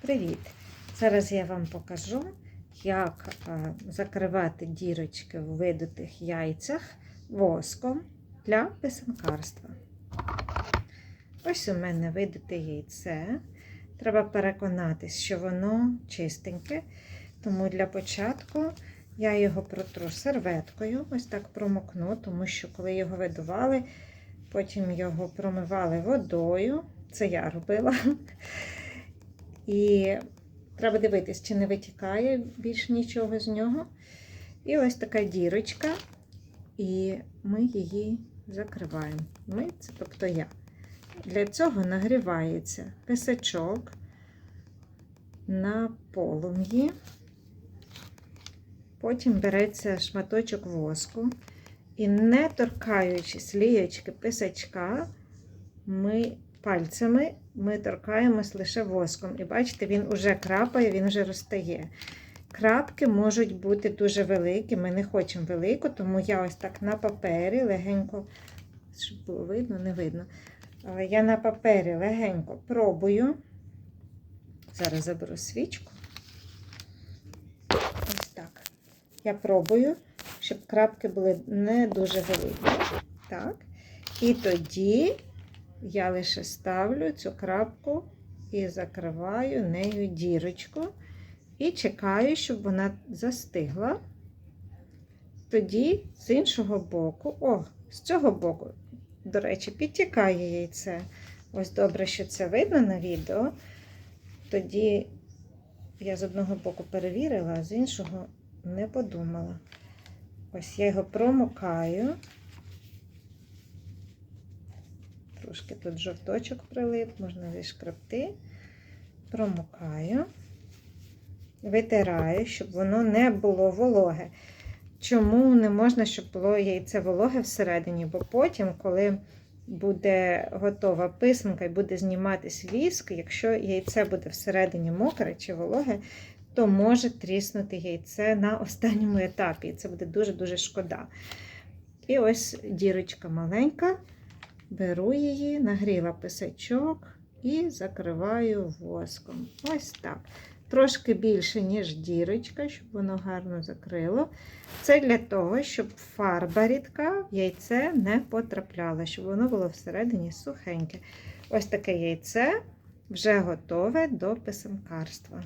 Привіт! Зараз я вам покажу, як е, закривати дірочки в видутих яйцях воском для писанкарства. Ось у мене видите яйце. Треба переконатись, що воно чистеньке. Тому для початку я його протру серветкою, ось так промокну, тому що коли його видували, потім його промивали водою. Це я робила. І треба дивитись, чи не витікає більше нічого з нього. І ось така дірочка, і ми її закриваємо. Ми, це тобто я. Для цього нагрівається писачок на полум'ї. Потім береться шматочок воску. І не торкаючись лієчки писачка, ми пальцями ми торкаємось лише воском. І бачите, він вже крапає, він вже розтає. Крапки можуть бути дуже великі. Ми не хочемо велику, тому я ось так на папері легенько, щоб було видно, не видно. Але я на папері легенько пробую. Зараз заберу свічку. Ось так. Я пробую, щоб крапки були не дуже великі. Так. І тоді я лише ставлю цю крапку і закриваю нею дірочку. І чекаю, щоб вона застигла. Тоді з іншого боку, о, з цього боку, до речі, підтікає яйце. Ось добре, що це видно на відео. Тоді я з одного боку перевірила, а з іншого не подумала. Ось я його промокаю. Трошки тут жовточок прилип, можна зішкребти. Промокаю, витираю, щоб воно не було вологе. Чому не можна, щоб було яйце вологе всередині? Бо потім, коли буде готова писанка і буде зніматись віск, якщо яйце буде всередині мокре чи вологе, то може тріснути яйце на останньому етапі. І це буде дуже-дуже шкода. І ось дірочка маленька. Беру її, нагріла писачок і закриваю воском. Ось так. Трошки більше, ніж дірочка, щоб воно гарно закрило. Це для того, щоб фарба рідка в яйце не потрапляла, щоб воно було всередині сухеньке. Ось таке яйце вже готове до писанкарства.